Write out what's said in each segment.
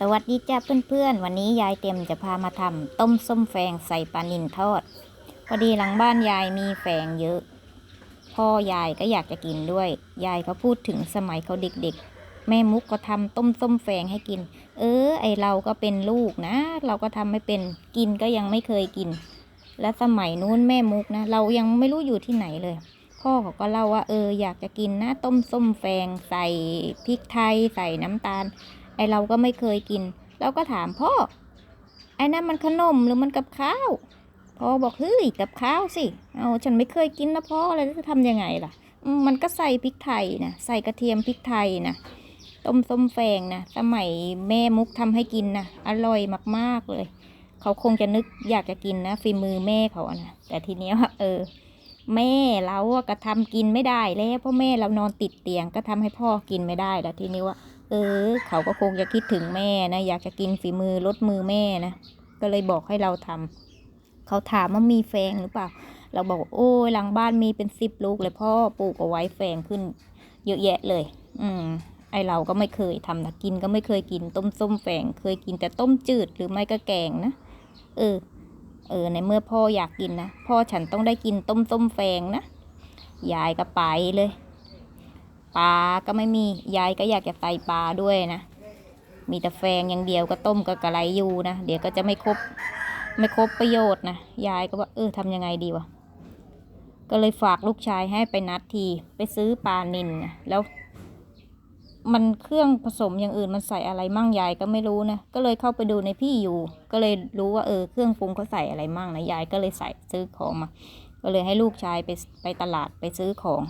สวัสดีจ้าเพื่อนๆ วันนี้ยายเต็มจะพามาทำต้มส้มแฟงใส่ปลานิลทอด พอดีหลังบ้านยายมีแฟงเยอะ พ่อยายก็อยากจะกินด้วย ยายเขาพูดถึงสมัยเขาเด็กๆ แม่มุกก็ทำต้มส้มแฟงให้กิน เออ ไอเราก็เป็นลูกนะ เราก็ทำไม่เป็นกินก็ยังไม่เคยกิน และสมัยนู้นแม่มุกนะ เรายังไม่รู้อยู่ที่ไหนเลย พ่อเขาก็เล่าว่าเอออยากจะกินนะต้มส้มแฟงใส่พริกไทยใส่น้ำตาล ไอเราก็ไม่เคยกิน เราก็ถามพ่อ ไอ้นั่นมันขนมหรือมันกับข้าว พ่อบอกเฮ้ยกับข้าวสิ เอาฉันไม่เคยกินนะพ่อแล้วจะทำยังไงล่ะ มันก็ใส่พริกไทยนะ ใส่กระเทียมพริกไทยนะ ต้มส้มแฟงนะ สมัยแม่มุกทำให้กินนะ อร่อยมากๆเลย เขาคงจะนึกอยากจะกินนะฝีมือแม่เขาอะนะ แต่ทีเนี้ยว่าเออแม่เราอะก็ทำกินไม่ได้แล้วเพราะแม่เรานอนติดเตียงก็ทำให้พ่อกินไม่ได้แล้วทีนี้ว่า เออ เขาก็คงจะคิดถึงแม่นะ อยากจะกินฝีมือลดมือแม่นะ ก็เลยบอกให้เราทำเขาถามว่ามีแฟงหรือเปล่า เราบอกโอ้ยหลังบ้านมีเป็นสิบลูกเลยพ่อปลูกเอาไว้แฟงขึ้น เยอะแยะเลย อืม ไอเราก็ไม่เคยทำนะกินก็ไม่เคยกินต้มส้มแฟงเคยกินแต่ต้มจืดหรือไม่ก็แกงนะ เออ เออ ในเมื่อพ่ออยากกินนะ พ่อฉันต้องได้กินต้มส้มแฟงนะ ยายก็ไปเลย ปลาก็ไม่มียายก็อยากจะใส่ปลาด้วยนะ มีแต่แฟงอย่างเดียวก็ต้มก็กระไรอยู่นะ เดี๋ยวก็จะไม่ครบไม่ครบประโยชน์นะยายก็ว่าเออทำยังไงดีวะก็เลยฝากลูกชายให้ไปนัดทีไปซื้อปลานิลนะแล้ว มันเครื่องผสมอย่างอื่นมันใส่อะไรมั่งยายก็ไม่รู้นะก็เลยเข้าไปดูในพี่อยู่ ก็เลยรู้ว่าเออเครื่องปรุงเขาใส่อะไรมั่งนะยายก็เลยใส่ซื้อของมา ก็เลยให้ลูกชายไปไปตลาดไปซื้อของ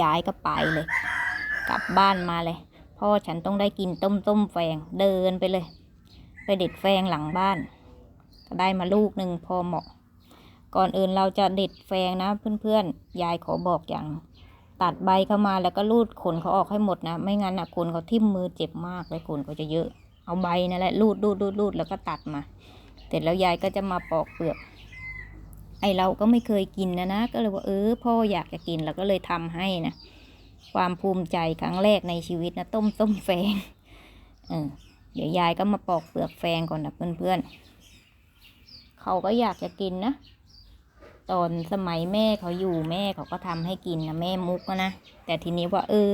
ยายก็ไปเลย กลับบ้านมาเลยพ่อฉันต้องได้กินต้มต้มแฟงเดินไปเลย ไปเด็ดแฟงหลังบ้านก็ได้มาลูกหนึ่งพอเหมาะ ก่อนอื่นเราจะเด็ดแฟงนะเพื่อนๆยายขอบอกอย่าง ตัดใบเข้ามาแล้วก็รูดขนเขาออกให้หมดนะ ไม่งั้นอะขนเขาทิ่มมือเจ็บมากเลยขนเขาจะเยอะ เอาใบนั่นแหละรูดรูดรูดรูดแล้วก็ตัดมา เสร็จแล้วยายก็จะมาปอกเปลือก ไอเราก็ไม่เคยกินนะนะ ก็เลยว่าเออพ่ออยากจะกินเราก็เลยทำให้นะความภูมิใจครั้งแรกในชีวิตนะต้มต้มแฟงเออเดี๋ยวยายก็มาปอกเปลือกแฟงก่อนนะเพื่อนๆเขาก็อยากจะกินนะตอนสมัยแม่เขาอยู่แม่เขาก็ทำให้กินนะแม่มุกนะแต่ทีนี้ว่าเออ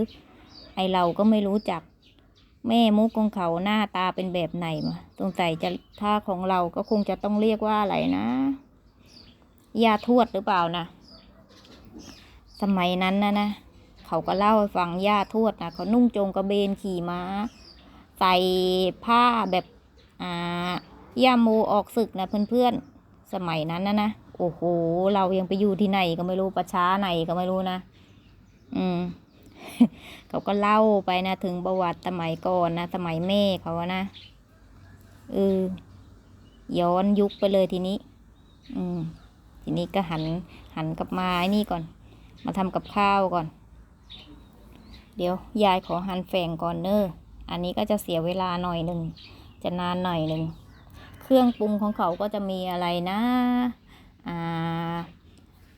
ไอเราก็ไม่รู้จักแม่มุกของเขาหน้าตาเป็นแบบไหนมาสงสัยจะถ้าของเราก็คงจะต้องเรียกว่าอะไรนะ ยาทวดหรือเปล่านะ สมัยนั้นนะนะเขาก็เล่าให้ฟังย่าทวดนะเขานุ่งโจงกระเบนขี่ม้า ใส่ผ้าแบบอ่าย่าโมออกศึกนะเพื่อนๆ สมัยนั้นนะนะโอ้โห เรายังไปอยู่ที่ไหนก็ไม่รู้ประช้าไหนก็ไม่รู้นะ อืม เขาก็เล่าไปนะถึงประวัติสมัยก่อนนะสมัยแม่เขาอะนะเออย้อนยุคไปเลยทีนี้ อืม ทีนี้ก็หันหันกลับมาไอ้นี่ก่อน มาทำกับข้าวก่อน เดี๋ยวยายขอหั่นแฝงก่อนเนอะอันนี้ก็จะเสียเวลาหน่อยหนึ่งจะนานหน่อยหนึ่งเครื่องปรุงของเขาก็จะมีอะไรนะอ่า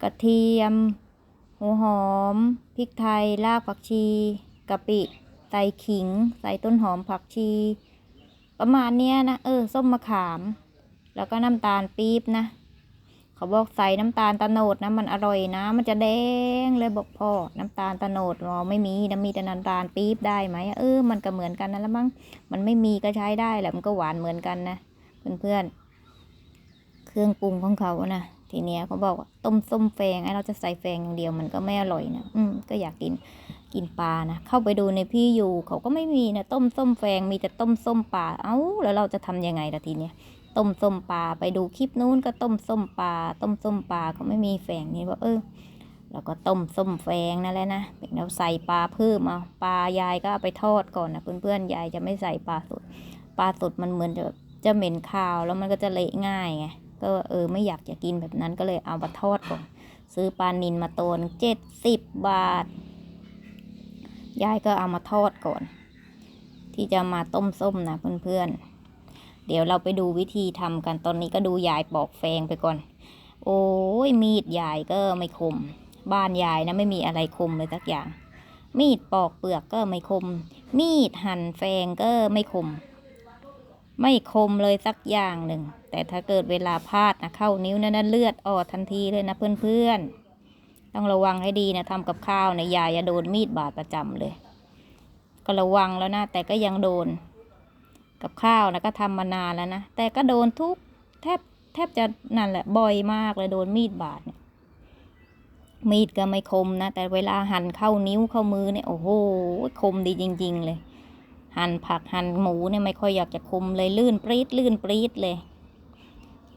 กระเทียมหัวหอมพริกไทยรากผักชีกะปิใส่ขิง ใส่ต้นหอมผักชี ประมาณเนี้ยนะ เออ ส้มมะขาม แล้วก็น้ำตาลปี๊บนะ เขาบอกใส่น้ำตาลตะโนดนะมันอร่อยนะ มันจะแดงเลยบอกพ่อ น้ำตาลตะโนดอ๋อไม่มีนะมีแต่น้ำตาลปี๊บได้ไหมเออมันก็เหมือนกันนั่นแหละมั้งมันไม่มีก็ใช้ได้แหละมันก็หวานเหมือนกันนะเพื่อนๆเครื่องปรุงของเขานะทีเนี้ยเขาบอกว่าต้มส้มแฟงไอ้เราจะใส่แฟงอย่างเดียวมันก็ไม่อร่อยนะอืมก็อยากกินกินปลานะเข้าไปดูในพี่อยู่เขาก็ไม่มีนะต้มส้มแฟงมีแต่ต้มส้มปลาเอ้าแล้วเราจะทำยังไงล่ะทีเนี้ย ต้มส้มปลาไปดูคลิปนู้นก็ต้มส้มปลาต้มส้มปลาเขาไม่มีแฝงนี่ว่าเออแล้วก็ต้มส้มแฝงนั่นแหละนะเราใส่ปลาเพิ่มเอาปลายายก็เอาไปทอดก่อนนะเพื่อนๆยายจะไม่ใส่ปลาสดปลาสดมันเหมือนจะจะเหม็นคาวแล้วมันก็จะเละง่ายไงก็เออไม่อยากจะกินแบบนั้นก็เลยเอามาทอดก่อนซื้อปลานินมาตัวนึงเจ็ดสิบบาท ยายก็เอามาทอดก่อน ที่จะมาต้มส้มนะเพื่อนๆ เดี๋ยวเราไปดูวิธีทำกันตอนนี้ก็ดูยายปอกแฟงไปก่อน โอ้ยมีดยายก็ไม่คม บ้านยายนะไม่มีอะไรคมเลยสักอย่าง มีดปอกเปลือกก็ไม่คม มีดหั่นแฟงก็ไม่คม ไม่คมเลยสักอย่างหนึ่ง แต่ถ้าเกิดเวลาพลาดนะเข้านิ้วนั่นะเลือดออกทันทีเลยนะเพื่อนๆ ต้องระวังให้ดีนะทำกับข้าวนะยายอย่าโดนมีดบาดประจำเลย ก็ระวังแล้วนะแต่ก็ยังโดน กับข้าวนะก็ทำมานานแล้วนะแต่ก็โดนทุกแทบแทบจะนั่นแหละบ่อยมากเลยโดนมีดบาดเนี่ยมีดก็ไม่คมนะ แต่เวลาหั่นเข้านิ้วเข้ามือเนี่ยโอ้โหคมดีจริง ๆ เลย หั่นผักหั่นหมูเนี่ยไม่ค่อยอยากจะคมเลยลื่นปรีดลื่นปรีดเลย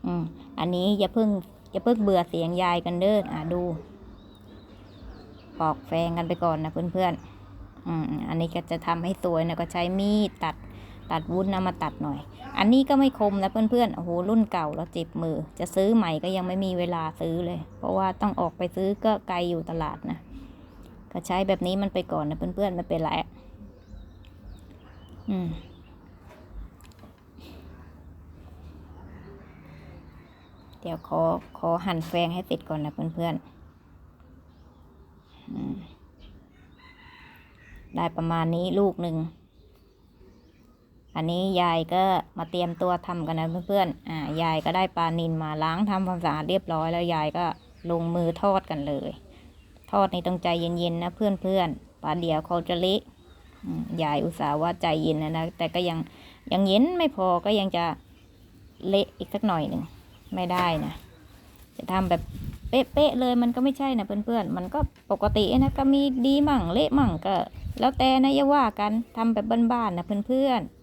อืมอันนี้อย่าเพิ่งอย่าเพิ่งเบื่อเสียงยายกันเด้ออะดูปอกแฟงกันไปก่อนนะเพื่อนๆอืมอันนี้ก็จะทำให้สวยนะก็ใช้มีดตัด ตัดวุ้นนะมาตัดหน่อย อันนี้ก็ไม่คมนะเพื่อนๆโอ้โหรุ่นเก่าแล้วเจ็บมือ จะซื้อใหม่ก็ยังไม่มีเวลาซื้อเลย เพราะว่าต้องออกไปซื้อก็ไกลอยู่ตลาดนะก็ใช้แบบนี้มันไปก่อนนะเพื่อนๆไม่เป็นไรอืมเดี๋ยวขอขอหั่นแฟงให้เสร็จก่อนนะเพื่อนๆได้ประมาณนี้ลูกหนึ่ง อันนี้ยายก็มาเตรียมตัวทำกันนะเพื่อนๆ อ่ายายก็ได้ปลานินมาล้างทำความสะอาดเรียบร้อยแล้วยายก็ลงมือทอดกันเลย ทอดในต้องใจเย็นๆนะเพื่อนๆปลาเดี๋ยวเขาจะเละอืมยายอุตส่าห์ว่าใจเย็นนะนะแต่ก็ยังยังเย็นไม่พอก็ยังจะเละอีกสักหน่อยหนึ่งไม่ได้นะจะทำแบบเป๊ะๆเลยมันก็ไม่ใช่นะเพื่อนๆ มันก็ปกตินะก็มีดีมั่งเละมั่งก็ แล้วแต่นะอย่าว่ากันทำแบบบ้านๆนะเพื่อนๆอืม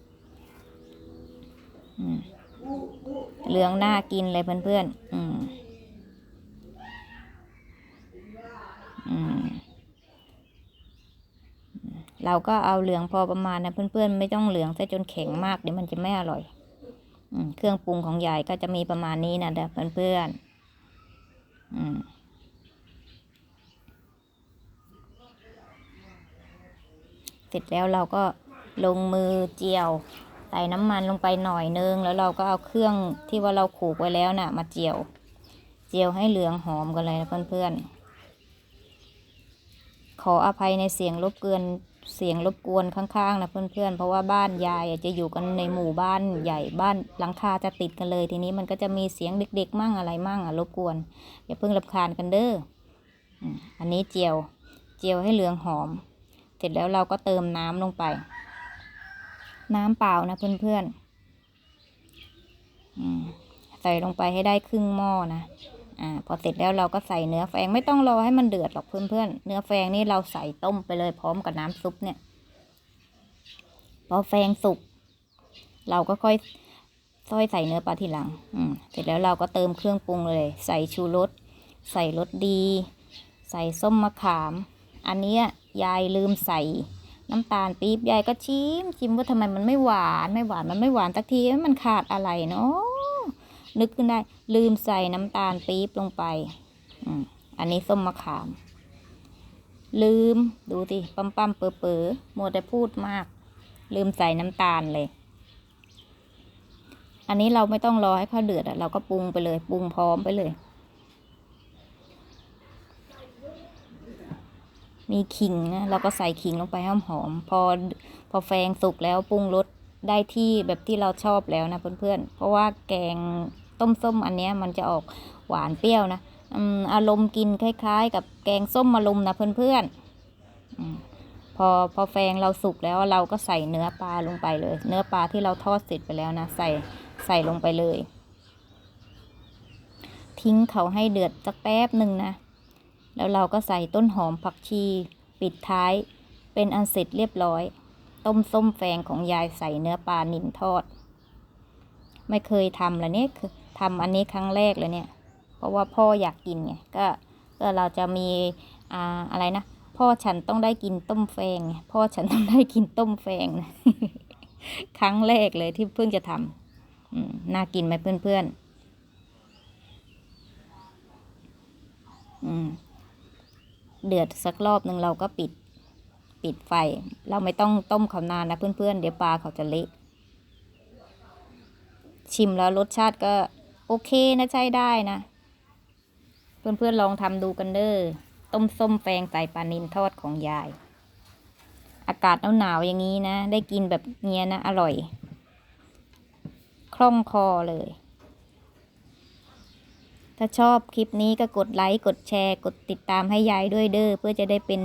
เหลืองน่ากินเลยเพื่อนๆ อืม อืม เราก็เอาเหลืองพอประมาณนะเพื่อนๆ ไม่ต้องเหลืองซะจนแข็งมากเดี๋ยวมันจะไม่อร่อย อืม เครื่องปรุงของยายก็จะมีประมาณนี้นะเด้อเพื่อนๆ อืมเสร็จแล้วเราก็ลงมือเจียว ใส่น้ำมันลงไปหน่อยนึง แล้วเราก็เอาเครื่องที่ว่าเราขูกไว้แล้วน่ะ มาเจียว เจียวให้เหลืองหอมกันเลยนะเพื่อนๆ ขออภัยในเสียงรบกวนเสียงรบกวนข้างๆนะเพื่อนๆ เพราะว่าบ้านยายอ่จะอยู่กันในหมู่บ้านใหญ่บ้านหลังคาจะติดกันเลย ทีนี้มันก็จะมีเสียงเด็กๆ มั่งอะไรมั่งอะรบกวนอย่าเพิ่งรำคาญกันเด้ออันนี้เจียว เจียวให้เหลืองหอม เสร็จแล้วเราก็เติมน้ำลงไป น้ำเปล่านะเพื่อนๆใส่ลงไปให้ได้ครึ่งหม้อนะอ่าพอเสร็จแล้วเราก็ใส่เนื้อแฟงไม่ต้องรอให้มันเดือดหรอกเพื่อนๆเนื้อแฟงนี่เราใส่ต้มไปเลยพร้อมกับน้ำซุปเนี่ย พอแฟงสุก เราก็ค่อยซอยใส่เนื้อปลาทีหลัง อืม เสร็จแล้วเราก็เติมเครื่องปรุงเลย ใส่ชูรส ใส่รสดี ใส่ส้มมะขาม อันนี้ยายลืมใส่ น้ำตาลปี๊บยายก็ชิมชิมว่าทำไมมันไม่หวานไม่หวานมันไม่หวานสักทีมันขาดอะไรเนาะนึกขึ้นได้ ลืมใส่น้ำตาลปี๊บลงไปอันนี้ส้มมะขาม ลืมดูสิปั๊มปั๊มเป๋อเป๋อมัวแต่พูดมาก ลืมใส่น้ำตาลเลย อันนี้เราไม่ต้องรอให้ข้าวเดือดอะเราก็ปรุงไปเลย ปรุงพร้อมไปเลย มีขิงนะเราก็ใส่ขิงลงไปห้หอมพอพอแฟงสุกแล้วปรุงรสได้ที่แบบที่เราชอบแล้วนะเพื่อนๆ เพราะว่าแกงต้มส้มอันเนี้ยมันจะออกหวานเปรี้ยวนะอารมณ์กินคล้ายๆ กับแกงส้มมะลุมนะเพื่อนๆอมพอพอแฟงเราสุกแล้วเราก็ใส่เนื้อปลาลงไปเลย เนื้อปลาที่เราทอดเสร็จไปแล้วนะ ใส่ใส่ลงไปเลย ทิ้งเขาให้เดือดสักแป๊บหนึ่งนะ แล้วเราก็ใส่ต้นหอมผักชี ปิดท้าย เป็นอันเสร็จเรียบร้อย ต้มส้มแฟงของยายใส่เนื้อปลานิลทอด ไม่เคยทำเลยเนี่ยคือทำอันนี้ครั้งแรกเลยเนี่ย เพราะว่าพ่ออยากกินไงก็ก็เราจะมีอ่าอะไรนะพ่อฉันต้องได้กินต้มแฟงไงพ่อฉันต้องได้กินต้มแฟงนะครั้งแรกเลยที่เพิ่งจะทำน่ากินไหมเพื่อนๆอืม เดือดสักรอบหนึ่งเราก็ปิดปิดไฟ เราไม่ต้องต้มเขานานนะเพื่อนๆ เดี๋ยวปลาเขาจะเละชิมแล้วรสชาติก็โอเคนะใช้ได้นะ เพื่อนๆลองทำดูกันเด้อต้มส้มแฟงใส่ปลานิลทอดของยาย อากาศหนาวๆอย่างนี้นะ ได้กินแบบเนี้ยนะ อร่อย คล่องคอเลย ถ้าชอบคลิปนี้ก็กดไลค์กดแชร์ กดติดตามให้ยายด้วยเด้อเพื่อจะได้เป็น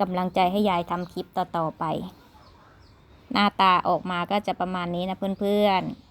กำลังใจให้ยายทำคลิปต่อๆไป หน้าตาออกมาก็จะประมาณนี้นะเพื่อนๆ